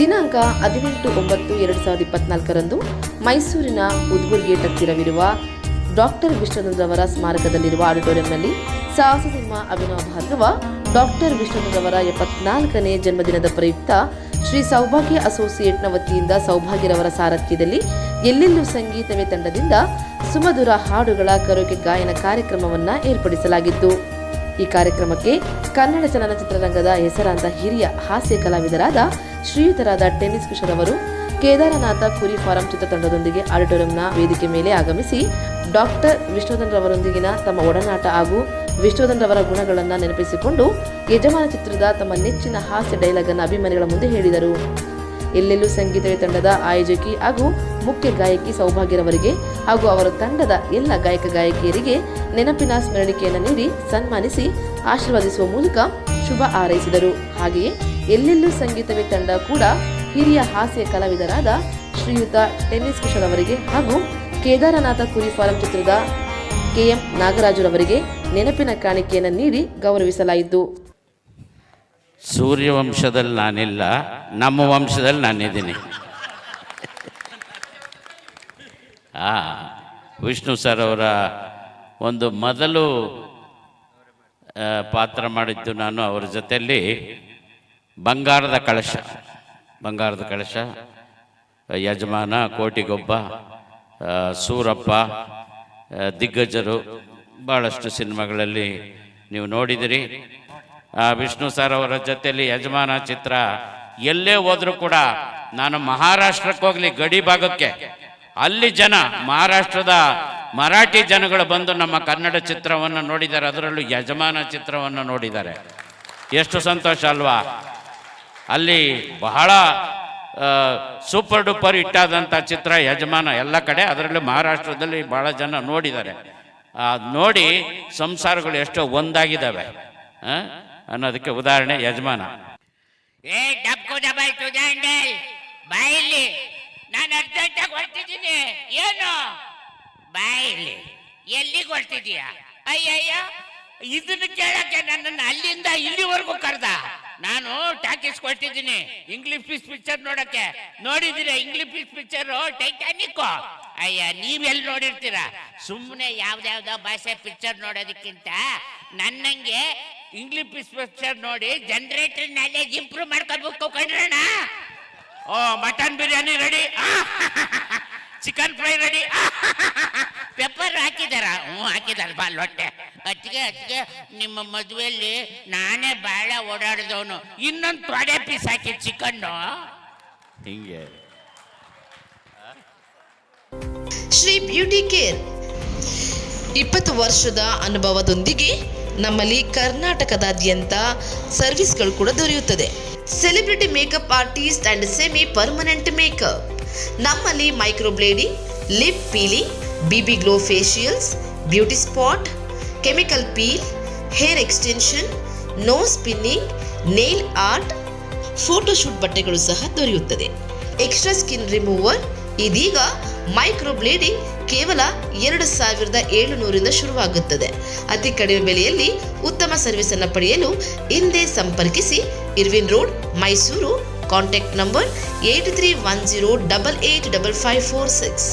ದಿನಾಂಕ ಹದಿನೆಂಟು ಒಂಬತ್ತು ಎರಡು ಸಾವಿರದ ಇಪ್ಪತ್ನಾಲ್ಕರಂದು ಮೈಸೂರಿನ ಉದ್ಬುರ್ ಗೇಟ್ ಹತ್ತಿರವಿರುವ ಡಾಕ್ಟರ್ ವಿಷ್ಣುನಂದ್ರವರ ಸ್ಮಾರಕದಲ್ಲಿರುವ ಆಡಿಟೋರಿಯಂನಲ್ಲಿ ಸಾಹಸ ಸಿಂಹ ಅಭಿನವ ಭಾರ್ಗವ, ಡಾಕ್ಟರ್ ವಿಷ್ಣುನಂದ್ರವರ ಎಪ್ಪತ್ನಾಲ್ಕನೇ ಜನ್ಮದಿನದ ಪ್ರಯುಕ್ತ ಶ್ರೀ ಸೌಭಾಗ್ಯ ಅಸೋಸಿಯೇಟ್ನ ವತಿಯಿಂದ ಸೌಭಾಗ್ಯರವರ ಸಾರಥ್ಯದಲ್ಲಿ ಎಲ್ಲೆಲ್ಲೂ ಸಂಗೀತವೇ ತಂಡದಿಂದ ಸುಮಧುರ ಹಾಡುಗಳ ಕರೋಕೆ ಗಾಯನ ಕಾರ್ಯಕ್ರಮವನ್ನು ಏರ್ಪಡಿಸಲಾಗಿತ್ತು. ಈ ಕಾರ್ಯಕ್ರಮಕ್ಕೆ ಕನ್ನಡ ಚಲನಚಿತ್ರರಂಗದ ಹೆಸರಾಂತ ಹಿರಿಯ ಹಾಸ್ಯ ಕಲಾವಿದರಾದ ಶ್ರೀಯುತರಾದ ಟೆನ್ನಿಸ್ ಕಿಶೋರ್ ಅವರು ಕೇದಾರನಾಥ ಕುರಿ ಫಾರಂ ಚಿತ್ರತಂಡದೊಂದಿಗೆ ಆಡಿಟೋರಿಯಂನ ವೇದಿಕೆ ಮೇಲೆ ಆಗಮಿಸಿ ಡಾಕ್ಟರ್ ವಿಷ್ಣುವರ್ಧನ್ ರವರೊಂದಿಗಿನ ತಮ್ಮ ಒಡನಾಟ ಹಾಗೂ ವಿಷ್ಣುವರ್ಧನ್ ರವರ ಗುಣಗಳನ್ನು ನೆನಪಿಸಿಕೊಂಡು ಯಜಮಾನ ಚಿತ್ರದ ತಮ್ಮ ನೆಚ್ಚಿನ ಹಾಸ್ಯ ಡೈಲಾಗ್ ಅನ್ನು ಅಭಿಮಾನಿಗಳ ಮುಂದೆ ಹೇಳಿದರು. ಎಲ್ಲೆಲ್ಲೂ ಸಂಗೀತ ತಂಡದ ಆಯೋಜಕಿ ಹಾಗೂ ಮುಖ್ಯ ಗಾಯಕಿ ಸೌಭಾಗ್ಯರವರಿಗೆ ಹಾಗೂ ಅವರ ತಂಡದ ಎಲ್ಲ ಗಾಯಕ ಗಾಯಕಿಯರಿಗೆ ನೆನಪಿನ ಸ್ಮರಣಿಕೆಯನ್ನು ನೀಡಿ ಸನ್ಮಾನಿಸಿ ಆಶೀರ್ವದಿಸುವ ಮೂಲಕ ಶುಭ ಹಾರೈಸಿದರು. ಹಾಗೆಯೇ ಎಲ್ಲೆಲ್ಲೂ ಸಂಗೀತವೇ ತಂಡ ಕೂಡ ಹಿರಿಯ ಹಾಸ್ಯ ಕಲಾವಿದರಾದ ಶ್ರೀಯುತ ಟೆನ್ನಿಸ್ ಕಿಶೋರ್ ಅವರಿಗೆ ಹಾಗೂ ಕೇದಾರನಾಥ ಕುರಿ ಫಾರಂ ಚಿತ್ರದ ಕೆಎಂ ನಾಗರಾಜುರವರಿಗೆ ನೆನಪಿನ ಕಾಣಿಕೆಯನ್ನು ನೀಡಿ ಗೌರವಿಸಲಾಯಿತು. ಸೂರ್ಯವಂಶದಲ್ಲಿ ನಾನಿಲ್ಲ, ನಮ್ಮ ವಂಶದಲ್ಲಿ ನಾನಿದ್ದೀನಿ. ಆ, ವಿಷ್ಣು ಸರ್ ಅವರ ಒಂದು ಮೊದಲು ಪಾತ್ರ ಮಾಡಿದ್ದು ನಾನು ಅವರ ಜೊತೆಯಲ್ಲಿ. ಬಂಗಾರದ ಕಳಶ. ಬಂಗಾರದ ಕಳಶ. ಯಜಮಾನ, ಕೋಟಿಗೊಬ್ಬ ಸೂರಪ್ಪ ದಿಗ್ಗಜರು ಭಾಳಷ್ಟು ಸಿನಿಮಾಗಳಲ್ಲಿ ನೀವು ನೋಡಿದಿರಿ. ವಿಷ್ಣು ಸರ್ ಅವರ ಜೊತೆಯಲ್ಲಿ ಯಜಮಾನ ಚಿತ್ರ ಎಲ್ಲೇ ಹೋದರೂ ಕೂಡ ನಾನು ಮಹಾರಾಷ್ಟ್ರಕ್ಕೆ ಹೋಗಲಿ ಗಡಿ ಭಾಗಕ್ಕೆ. ಅಲ್ಲಿ ಜನ, ಮಹಾರಾಷ್ಟ್ರದ ಮರಾಠಿ ಜನಗಳು ಬಂದು ನಮ್ಮ ಕನ್ನಡ ಚಿತ್ರವನ್ನು ನೋಡಿದ್ದಾರೆ. ಅದರಲ್ಲೂ ಯಜಮಾನ ಚಿತ್ರವನ್ನು ನೋಡಿದ್ದಾರೆ. ಎಷ್ಟು ಸಂತೋಷ ಅಲ್ವಾ? ಅಲ್ಲಿ ಬಹಳ ಸೂಪರ್ ಡೂಪರ್ ಇಟ್ಟಾದಂಥ ಚಿತ್ರ ಯಜಮಾನ ಎಲ್ಲ ಕಡೆ, ಅದರಲ್ಲೂ ಮಹಾರಾಷ್ಟ್ರದಲ್ಲಿ ಬಹಳ ಜನ ನೋಡಿದ್ದಾರೆ. ನೋಡಿ ಸಂಸಾರಗಳು ಎಷ್ಟೋ ಒಂದಾಗಿದ್ದಾವೆ ಅನ್ನೋದಕ್ಕೆ ಉದಾಹರಣೆ ಯಜಮಾನ. ಏ, ಡಬ್ಕು ನಾನು ಅರ್ಜೆಂಟಾಗಿ ಏನು? ಎಲ್ಲಿಗೆ ಅಯ್ಯಯ್ಯ, ಇದನ್ನ ಕೇಳಕ್ಕೆ ನನ್ನನ್ನು ಅಲ್ಲಿಂದ ಇಲ್ಲಿವರೆಗೂ ಕರ್ದ? ನಾನು ಟಾಕೀಸ್ ಕೊಟ್ಟಿದ್ದೀನಿ. ಇಂಗ್ಲಿಷ್ ಪೀಸ್ ಪಿಕ್ಚರ್ ನೋಡಕ್ಕೆ. ನೋಡಿದಿರ ಇಂಗ್ಲಿಷ್ ಪೀಸ್ ಪಿಕ್ಚರ್ ಟೈಟಾನಿಕ್ ಅಯ್ಯ ನೀವೆಲ್ಲಿ ನೋಡಿರ್ತೀರಾ? ಸುಮ್ಮನೆ ಯಾವ್ದಾವ್ದೋ ಭಾಷೆ ಪಿಕ್ಚರ್ ನೋಡೋದಕ್ಕಿಂತ ನನ್ನಂಗೆ ಇಂಗ್ಲಿಷ್ ಪೀಸ್ ಪಿಕ್ಚರ್ ನೋಡಿ ಜನರೇಟರ್ ನಾಲೆಜ್ ಇಂಪ್ರೂವ್ ಮಾಡ್ಕೋಬೇಕು ಕಣ್ರಣ ಓ mutton biryani ready chicken fry ready pepper ಹಾಕಿದಾರ? ಹ್ಞೂ ಹಾಕಿದಾರ ಬಾಲ್ ಹೊಟ್ಟೆ ಅದಕ್ಕೆ ಅತ್ತಿಗೆ ನಿಮ್ಮ ಮದುವೆಯಲ್ಲಿ ನಾನೇ ಬಾಳ ಓಡಾಡಿದವನು. ಇನ್ನೊಂದು ತೊಡೆ ಪೀಸ್ ಹಾಕಿ ಚಿಕನ್ನು. ಹಿಂಗೆ. Shri beauty care. ಇಪ್ಪತ್ತು ವರ್ಷದ ಅನುಭವದೊಂದಿಗೆ ನಮ್ಮಲ್ಲಿ ಕರ್ನಾಟಕದಾದ್ಯಂತ ಸರ್ವಿಸ್ಗಳು ಕೂಡ ದೊರೆಯುತ್ತದೆ. Celebrity makeup artist and semi permanent makeup. ನಮ್ಮಲ್ಲಿ microblading lip peeling BB glow facials beauty spot chemical peel, hair extension no spinning, nail art, photoshoot ಬಟ್ಟೆಗಳು ಸಹ ದೊರೆಯುತ್ತದೆ. ಎಕ್ಸ್ಟ್ರಾ ಸ್ಕಿನ್ ರಿಮೂವರ್, ಇದೀಗ ಮೈಕ್ರೋ ಬ್ಲೀಡಿಂಗ್ ಕೇವಲ ಎರಡು ಸಾವಿರದ ಏಳುನೂರಿಂದ ಶುರುವಾಗುತ್ತದೆ. ಅತಿ ಕಡಿಮೆ ಬೆಲೆಯಲ್ಲಿ ಉತ್ತಮ ಸರ್ವಿಸ್ ಅನ್ನು ಪಡೆಯಲು ಹಿಂದೆ ಸಂಪರ್ಕಿಸಿ. Irwin road, Mysuru, contact number eight three one zero double eight double five four six.